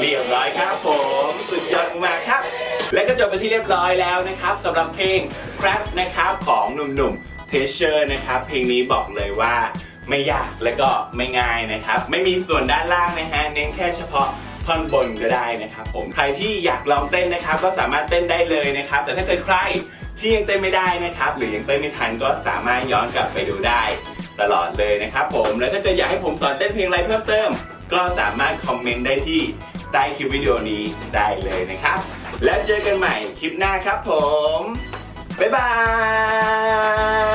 เรียบร้อยครับผมสุดยอดมากครับ และก็จบไปที่เรียบร้อยแล้วนะครับสำหรับเพลง Crap นะครับของหนุ่มๆ t e a c h e r นะครับเพลงนี้บอกเลยว่าไม่ยากและก็ไม่ง่ายนะครับ ไม่มีส่วนด้านล่างนะฮะเน้นแค่เฉพาะท่อนบนก็ได้นะครับผมใครที่อยากลองเต้นนะครับ ก็สามารถเต้นได้เลยนะครับ แต่ถ้าเกิดใครที่ยังเต้นไม่ได้นะครับ หรือยังเต้นไม่ทันก็สามารถย้อนกลับไปดูได้ตลอดเลยนะครับผมแล้วถ้าเกิดอยากให้ผมสอนเต้นเพลงอะไรเพิ่มเติม ก็สามารถคอมเมนต์ได้ที่ ใต้คลิปวิดีโอนี้ได้เลยนะครับ แล้วเจอกันใหม่คลิปหน้าครับผม บ๊ายบาย